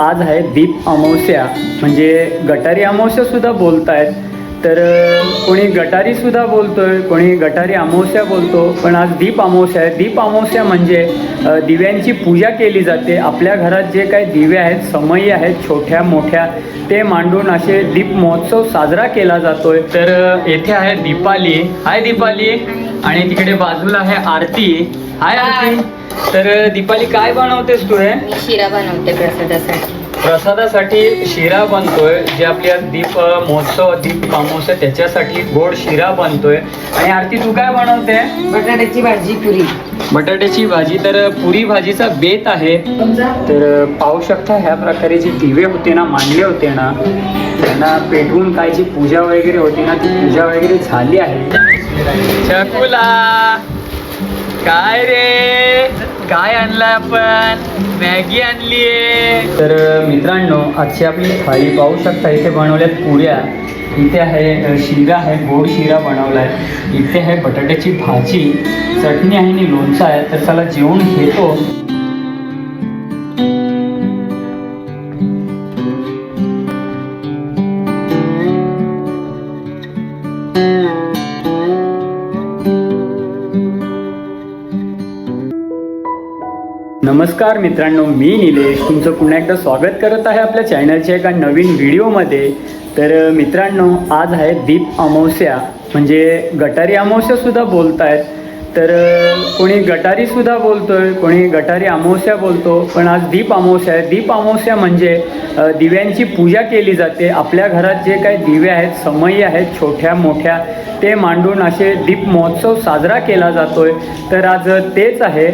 आज आहे दीप अमावस्या. म्हणजे गटारी अमावस्या सुद्धा बोलतायत. तर कोणी गटारी सुद्धा बोलतोय कोणी गटारी अमावस्या बोलतो पण आज दीप अमावस्या आहे. दीप अमावस्या म्हणजे दिव्यांची पूजा केली जाते. आपल्या घरात जे काही दिवे आहेत समयी आहेत छोट्या मोठ्या ते मांडून असे दीप महोत्सव साजरा केला जातोय. तर येथे आहे दीपाली. हाय दीपाली. आणि तिकडे बाजूला आहे आरती. हाय आरती. तर दीपाली काय बनवतेस तू हे? शिरा बनवते प्रसादासाठी. प्रसादासाठी शिरा बनतोय जे आपल्या दीप महोत्सव दीप अमावस्या त्याच्यासाठी गोड शिरा बनतोय. आणि आरती तू काय बनवते? बटाट्याची भाजी पुरी. बटाट्याची भाजी तर पुरी भाजीचा बेत आहे. तर पाहू शकता ह्या प्रकारे जे दिवे होते ना मांडले होते ना त्यांना पेटवून काय जी पूजा वगैरे होती ना ती पूजा वगैरे झाली आहे. चकुला! काय रे? काय आणलं आपण? मॅगी आणली तर मित्रांनो आजची आपली थाळी पाहू शकता इथे बनवल्यात पुऱ्या. इथे आहे शिरा आहे गोड शिरा बनवला आहे इथे आहे बटाट्याची भाजी. चटणी आहे आणि लोणचं आहे. तर चला जेवण घेतो. नमस्कार मित्रांनो मी निलेश. तुमचं पुन्हा एकदा स्वागत करत आहे आपल्या चॅनलच्या एका नवीन व्हिडिओमध्ये. तर मित्रांनो आज आहे दीप अमावस्या. म्हणजे गटारी अमावस्यासुद्धा बोलत आहेत तर कोणी गटारीसुद्धा बोलतो आहे कोणी गटारी अमावस्या बोलतो पण आज दीप अमावस्या आहे. दीप अमावस्या म्हणजे दिव्यांची पूजा केली जाते. आपल्या घरात जे काही दिवे आहेत समयी आहेत छोट्या मोठ्या ते मांडून असे दीप महोत्सव साजरा केला जातो आहे तर आज तेच आहे.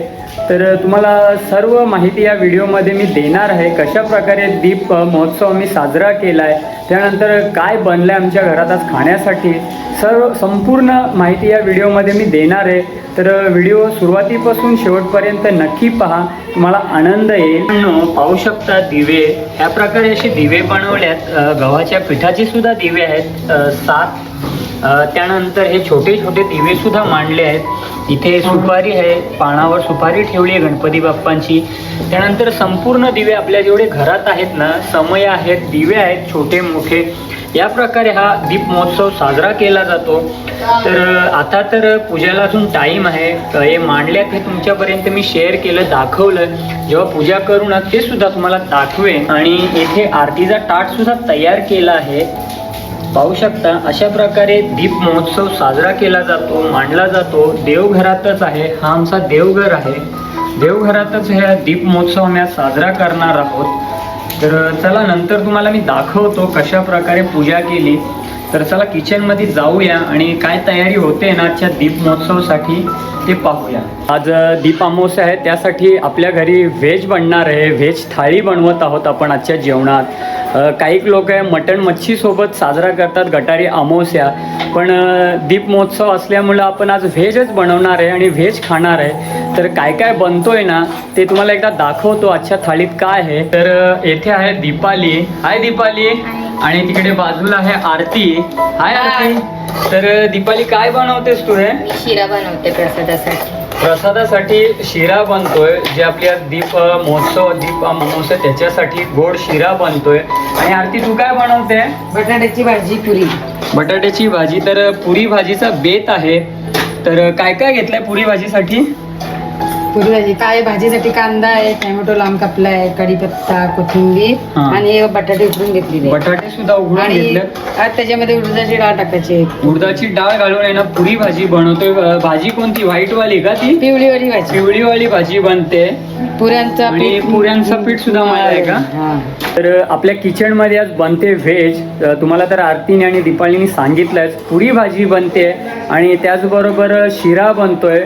तर तुम्हाला सर्व माहिती या व्हिडिओमध्ये मी देणार आहे. कशा प्रकारे दीप महोत्सव मी साजरा केला आहे त्यानंतर काय बनलं आहे आमच्या घरात आज खाण्यासाठी सर्व संपूर्ण माहिती या व्हिडिओमध्ये मी देणार आहे. तर व्हिडिओ सुरुवातीपासून शेवटपर्यंत नक्की पहा तुम्हाला आनंद येईल. पाहू शकता दिवे ह्या प्रकारे असे दिवे बनवल्यात. आहेत गव्हाच्या पिठाचे सुद्धा दिवे आहेत. सात त्यानंतर हे छोटे छोटे दिवे सुद्धा मांडले आहेत. इथे सुपारी आहे पानावर सुपारी ठेवली आहे गणपती बाप्पांची. त्यानंतर संपूर्ण दिवे आपल्या जेवढे घरात आहेत ना समय आहेत दिवे आहेत छोटे मोठे या प्रकारे हा दीप महोत्सव साजरा केला जातो. तर आता तर पूजेला अजून टाईम आहे. हे मांडल्यात हे तुमच्यापर्यंत मी शेअर केलं दाखवलं. जेव्हा पूजा करू ना ते सुद्धा तुम्हाला दाखवेन. आणि इथे आरतीचा ताट सुद्धा तयार केला आहे. पाहू शकता अशा प्रकारे दीप महोत्सव साजरा केला जातो मांडला जातो. देवघरातच आहे हा आमचा देवघर आहे. देवघरातच ह्या दीप महोत्सव आम्ही साजरा करणार आहोत. तर चला नंतर तुम्हाला मी दाखवतो कशा प्रकारे पूजा केली. तर चला किचनमध्ये जाऊया आणि काय तयारी होते ना आजच्या दीप महोत्सवासाठी ते पाहूया. आज दीप अमावस्या आहे त्यासाठी आपल्या घरी व्हेज बनणार आहे. व्हेज थाळी बनवत आहोत आपण आजच्या जेवणात. काही लोक आहे मटण मच्छीसोबत साजरा करतात गटारी अमावस्या. पण दीप महोत्सव असल्यामुळं आपण आज व्हेजच बनवणार आहे आणि व्हेज खाणार आहे. तर काय काय बनतोय ना ते तुम्हाला एकदा दाखवतो आजच्या थाळीत काय आहे. तर येथे आहे दीपाली. हाय दीपाली. आणि तिकडे बाजूला आहे आरती. हाय आरती. तर दीपाली काय बनवतेस तू हे शिरा बनवते प्रसादासाठी. प्रसादासाठी शिरा बनतोय जे आपल्या दीप महोत्सव दीप अमावस्या त्याच्यासाठी गोड शिरा बनतोय. आणि आरती तू काय बनवते? बटाट्याची भाजी पुरी. बटाट्याची भाजी तर पुरी भाजीचा बेत आहे. तर काय काय घेतलंय पुरी भाजीसाठी? पुरी भाजी काय भाजीसाठी कांदा आहे टोमॅटो लांब कापला आहे कढीपत्ता कोथिंबीर हा. आणि बटाटे उकडून घेतलेले आहेत. बटाटे सुद्धा उघडून आणि आज त्याच्यामध्ये उडदाची डाळ टाकायची आहे. उडदाची डाळ घालून आहे ना पुरी भाजी बनवतोय अ, भाजी कोणती व्हाईट वाली का ती पिवळीवाली भाजी पिवळीवाली भाजी बनते पुऱ्यांचं आणि पीठ पुऱ्यांचं पीठ सुद्धा मळलंय का? हा. तर आपल्या किचनमध्ये आज बनते व्हेज अ, तुम्हाला तर आरतीने आणि दीपालीने सांगितलंच पुरी भाजी बनते आणि त्याचबरोबर शिरा बनतोय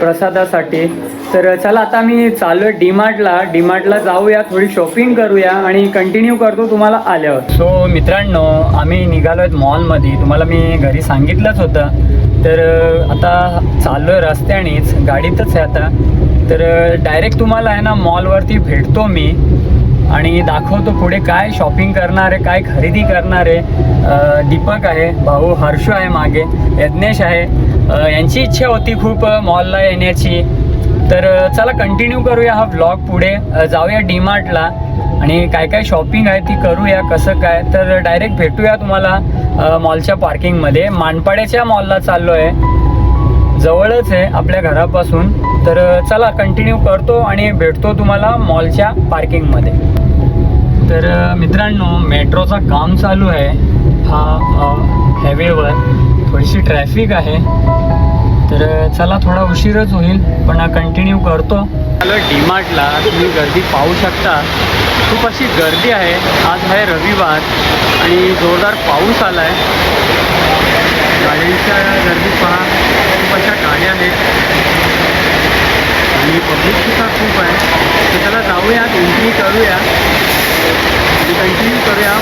प्रसादासाठी तर चला आता मी चालू आहे डीमार्टला. डीमार्टला जाऊया थोडी शॉपिंग करूया आणि कंटिन्यू करतो तुम्हाला आल्यावर. सो मित्रांनो आम्ही निघालो आहेत मॉलमध्ये तुम्हाला मी घरी सांगितलंच होतं. तर आता चाललो आहे रस्त्यानेच. गाडीतच आहे आता. तर डायरेक्ट तुम्हाला आहे ना मॉलवरती भेटतो मी. आणि दाखवतो पुढे काय शॉपिंग करणार आहे काय खरेदी करणार आहे. दीपक आहे भाऊ हर्षू आहे मागे यज्ञेश आहे. यांची इच्छा होती खूप मॉलला येण्याची. तर चला कंटिन्यू करूया हा व्लॉग पुढे. जाऊया डी मार्टला आणि काय काय शॉपिंग आहे ती करूया कसं काय. तर डायरेक्ट भेटूया तुम्हाला मॉलच्या पार्किंगमध्ये मानपाड्याच्या मॉलला चाललो आहे जवळच आहे आपल्या घरापासून. तर चला कंटिन्यू करतो आणि भेटतो तुम्हाला मॉलच्या पार्किंगमध्ये तर मित्रांनो मेट्रोचं काम चालू आहे. हा हायवेवर थोडीशी ट्रॅफिक आहे. तर चला थोडा उशीरच होईल पण कंटिन्यू करतो. डी डीमार्टला तुम्ही गर्दी पाहू शकता. खूप अशी गर्दी आहे. आज आहे रविवार आणि जोरदार पाऊस आला आहे गाड्यांच्या गर्दीत पहा. खूप अशा गाड्या आहेत. आणि पब्लिकसुद्धा खूप आहे. तर त्याला जाऊया एंट्री करूया. कंटिन्यू करूया.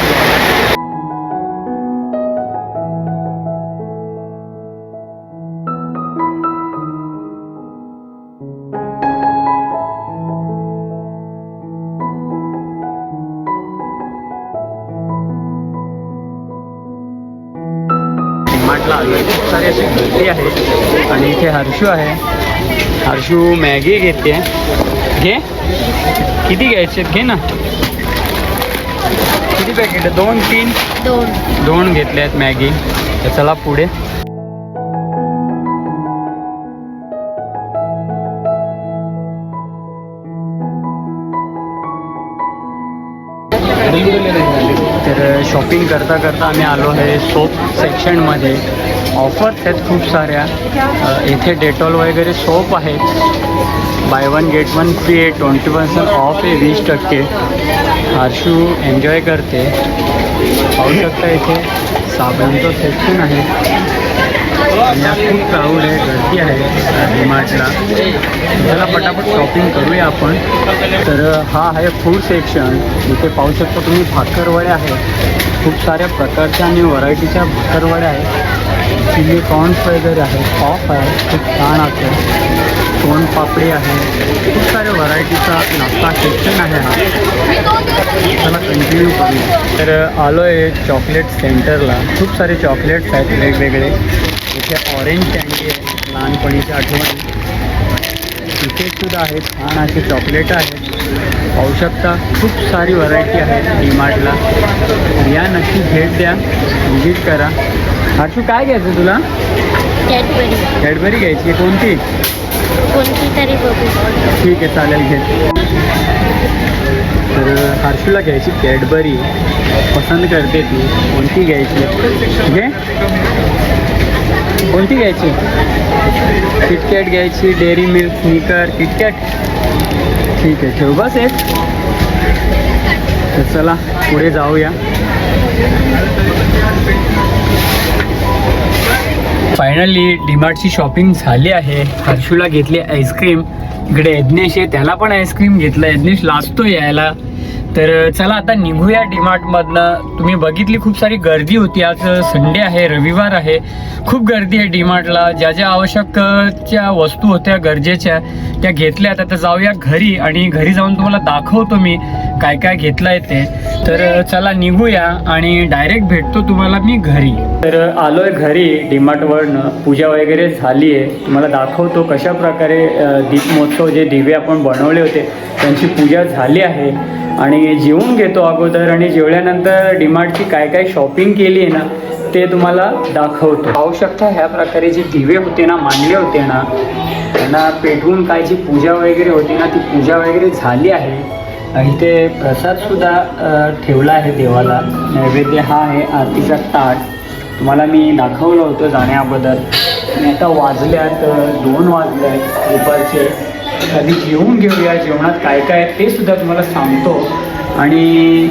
आलो खूप सारी अशी गर्दी आहे. आणि इथे हर्षू आहे. हर्षू मॅगी घेते. घे. किती घ्यायचे घे ना. किती पॅकेट दोन तीन? दोन. दोन घेतले आहेत मॅगी. तर चला पुढे. तर शॉपिंग करता करता आम्ही आलो आहे सोप सेक्शनमध्ये ऑफर्स आहेत खूप साऱ्या. इथे डेटॉल वगैरे सोप आहेत. Buy one get one free आहे ट्वेंटी पर्सेंट ऑफ आहे वीस टक्के. हार्शू एन्जॉय करते. पाहू शकता इथे. साबणांचं सेक्शन आहे. आणि आज खूप क्राऊड आहे गर्दी आहे डीमार्टला त्याला पटापट शॉपिंग करूया आपण. तर हा आहे फूड सेक्शन इथे पाहू शकता तुम्ही भाकरवड्या आहेत. खूप साऱ्या प्रकारच्या आणि व्हरायटीच्या भाकरवड्या आहेत. चिली कॉर्न्स वगैरे आहे ऑफ आहे खूप छान असं. सोन पापडी आहे. खूप साऱ्या व्हरायटीचा नाश्ता सेक्शन आहे. हा त्याला कंटिन्यू करूया. तर आलो आहे चॉकलेट सेंटरला खूप सारे चॉकलेट्स आहेत वेगवेगळे. इथे ऑरेंज कँडी आहे लहानपणीची आठवण. इथे सुद्धा आहेत छान असे चॉकलेट आहेत पाहू शकता खूप सारी व्हरायटी आहे डीमार्टला या नक्की भेट द्या व्हिजिट करा. हर्षू काय घ्यायचं तुला? कॅडबरी. कॅडबरी घ्यायची आहे कोणती? कोणती तरी बघू. ठीक आहे चालेल घे. तर हर्षूला घ्यायची कॅडबरी. पसंत करते ती. कोणती घ्यायची? घे. कोणती घ्यायची? किटकॅट घ्यायची डेअरी मिल्क स्निकर किटकॅट ठीक आहे ठेव बस एक. तर चला पुढे जाऊया. फायनली डिमार्टची शॉपिंग झाली आहे. हर्षूला घेतली आईस्क्रीम इकडे यज्ञेश आहे त्याला पण आईस्क्रीम घेतलं. यज्ञेश लाजतो यायला. तर चला आता निघूया डीमार्टमधनं तुम्ही बघितली खूप सारी गर्दी होती. आज संडे आहे रविवार आहे. खूप गर्दी आहे डीमार्टला ज्या ज्या आवश्यकच्या वस्तू होत्या गरजेच्या त्या घेतल्या. आता जाऊया घरी आणि घरी जाऊन तुम्हाला दाखवतो मी काय काय घेतलं आहे ते. तर चला निघूया आणि डायरेक्ट भेटतो तुम्हाला मी घरी. तर आलोय घरी डीमार्टवरनं पूजा वगैरे झाली आहे तुम्हाला दाखवतो कशा प्रकारे अ, दीप महोत्सव जे दिवे आपण बनवले होते त्यांची पूजा झाली आहे आणि जेवून घेतो अगोदर आणि जेवल्यानंतर डीमार्टची काय काय शॉपिंग केली आहे ना ते तुम्हाला दाखवतो. पाहू शकता ह्या प्रकारे जे दिवे होते ना मांडले होते ना त्यांना पेटवून काय जी पूजा वगैरे होती ना ती पूजा वगैरे झाली आहे. इथे प्रसादसुद्धा ठेवला आहे देवाला. नैवेद्य हा आहे आरतीचा ताट. तुम्हाला मी दाखवलं होतं जाण्याअगोदर आणि आता वाजल्यात दोन वाजले आहेत दुपारचे. खाली जेवून घेऊया जेवणात काय काय आहे ते सुद्धा तुम्हाला सांगतो. आणि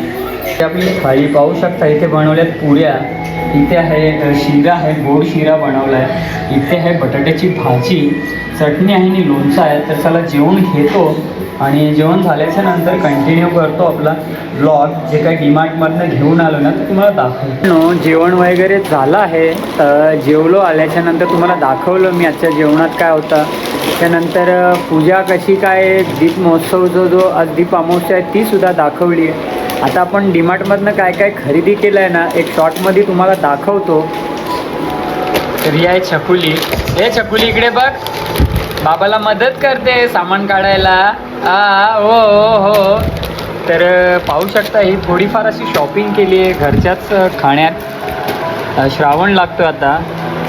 आपली थाळी पाहू शकता इथे बनवल्यात पुऱ्या. इथे आहे शिरा आहे गोड शिरा बनवला आहे इथे आहे बटाट्याची भाजी चटणी आहे आणि लोणचं आहे. तर चला जेवण घेतो. आणि जेवण झाल्याच्यानंतर कंटिन्यू करतो आपला ब्लॉग जे काही डीमार्टमधनं घेऊन आलो ना ते तुम्हाला दाखवतो. जेवण वगैरे झालं आहे. अ, जेवलो आल्याच्यानंतर तुम्हाला दाखवलं मी आजच्या जेवणात काय होतं. त्यानंतर पूजा कशी काय दीप महोत्सव जो जो आज दीप अमावस्या आहे ती सुद्धा दाखवली आहे. आता आपण डीमार्टमधनं काय काय खरेदी केलं आहे ना एक शॉर्टमध्ये तुम्हाला दाखवतो. तर ही आहे छकुली. हे छकुली इकडे बघ. बाबाला मदत करते सामान काढायला. आ हो हो हो तर पाहू शकता ही थोडीफार अशी शॉपिंग केली आहे घरच्याच खाण्यात. श्रावण लागतो आता.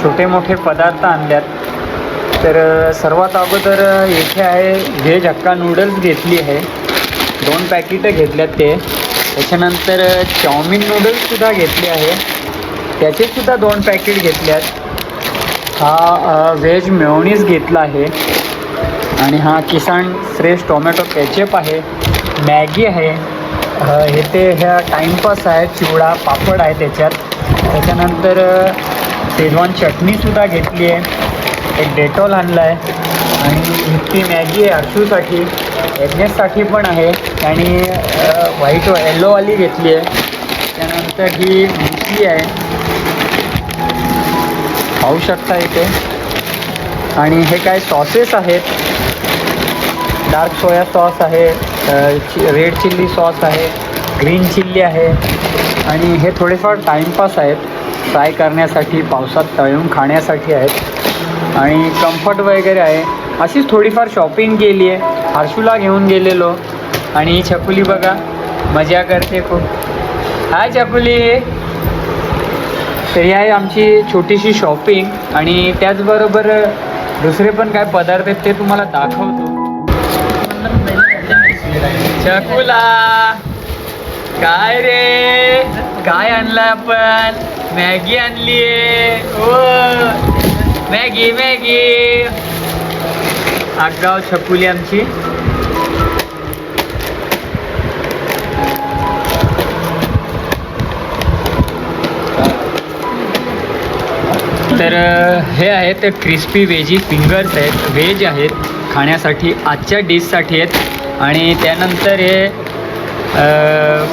छोटे मोठे पदार्थ आणल्यात. तर सर्वात अगोदर येथे आहे व्हेज हक्का नूडल्स घेतली आहे. दोन पॅकेटं घेतल्यात ते. त्याच्यानंतर चाऊमिन नूडल्ससुद्धा घेतले आहे. त्याचेसुद्धा दोन पॅकेट घेतल्यात. हा व्हेज मेयोनीज घेतला आहे. आणि हा किसान फ्रेश टोमॅटो केचप आहे मॅगी आहे हे ते ह्या टाईमपास आहे चिवडा पापड आहे त्याच्यात. त्याच्यानंतर शेजवान चटणीसुद्धा घेतली आहे एक डेटॉल आणला आहे आणि ती मॅगी आहे अर्शूसाठी एडनेससाठी पण आहे आणि व्हाईट येल्लोवाली घेतली आहे. त्यानंतर ही मुसली आहे. पाहू शकता इथे. आणि हे काय सॉसेस आहेत? डार्क सोया सॉस आहे रेड चिल्ली सॉस आहे ग्रीन चिल्ली आहे. आणि हे थोडेफार टाईमपास आहेत. फ्राय करण्यासाठी पावसात तळून खाण्यासाठी आहेत. आणि कम्फर्ट वगैरे आहे. अशीच थोडीफार शॉपिंग केली आहे हर्षूला घेऊन गेलेलो. आणि ही छकुली बघा मजा करते खूप. हाय छकुली तर ही आहे आमची छोटीशी शॉपिंग आणि त्याचबरोबर दुसरे पण काय पदार्थ आहेत ते तुम्हाला दाखवतो. चकुला. काय रे? काय आणलं आपण? मॅगी आणली ओ. Maggi Maggi. आगाव छकुली आमची. तर हे आहेत क्रिस्पी वेजी फिंगर्स आहेत. व्हेज आहेत. खाण्यासाठी आजच्या डिशसाठी आहेत. आणि त्यानंतर हे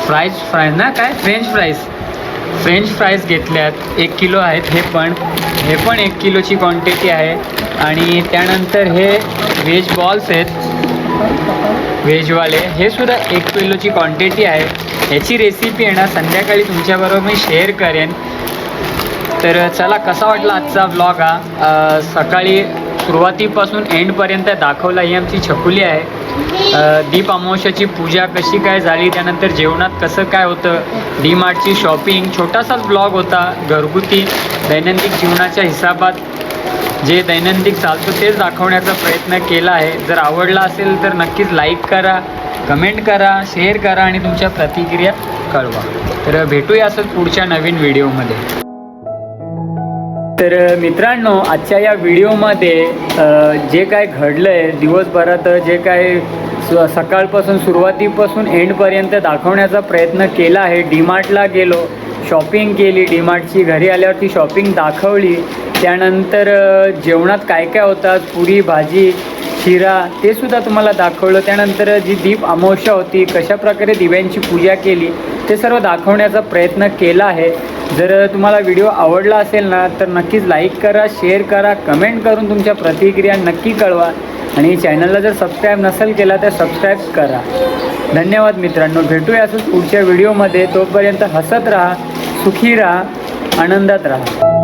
फ्राईज फ्राय ना काय? फ्रेंच फ्राईज फ्रेंच फ्राईज घेतल्यात. एक किलो आहेत हे पण. हे पण एक किलोची क्वांटिटी आहे. आणि त्यानंतर हे व्हेज बॉल्स आहेत. व्हेजवाले हे सुद्धा एक किलोची क्वांटिटी आहे. ह्याची रेसिपी आहे ना संध्याकाळी तुमच्याबरोबर मी शेअर करेन. तर चला कसा वाटला आजचा ब्लॉग हा? सकाळी सुरुवातीपासून एंडपर्यंत दाखवला ही आमची छकुली आहे. दीप अमावश्याची पूजा कशी काय झाली त्यानंतर जेवणात कसं काय होतं डी मार्टची शॉपिंग छोटासाच ब्लॉग होता घरगुती दैनंदिन जीवनाच्या हिसाबात जे दैनंदिन चालतो तेच दाखवण्याचा प्रयत्न केला आहे. जर आवडला असेल तर नक्कीच लाईक करा कमेंट करा शेअर करा आणि तुमच्या प्रतिक्रिया कळवा. तर भेटूया असंच पुढच्या नवीन व्हिडिओमध्ये तर मित्रांनो आजच्या या व्हिडिओमध्ये जे काय घडलं आहे दिवसभरात जे काय स सकाळपासून सुरुवातीपासून एंडपर्यंत दाखवण्याचा प्रयत्न केला आहे. डीमार्टला गेलो शॉपिंग केली. डीमार्टची घरी आल्यावरती शॉपिंग दाखवली. त्यानंतर जेवणात काय काय होतात पुरी भाजी शिरा ते सुद्धा तुम्हाला दाखवलं. त्यानंतर जी दीप अमावस्या होती कशाप्रकारे दिव्यांची पूजा केली? ते सर्व दाखवण्याचा प्रयत्न केला आहे. जर तुम्हाला व्हिडिओ आवडला असेल ना तर नक्कीच लाईक करा शेअर करा कमेंट करून तुमच्या प्रतिक्रिया नक्की कळवा. आणि चॅनलला जर सबस्क्राईब नसेल केला तर सबस्क्राईब करा. धन्यवाद मित्रांनो. भेटूया असंच पुढच्या व्हिडिओमध्ये तोपर्यंत हसत राहा सुखी राहा आनंदात राहा.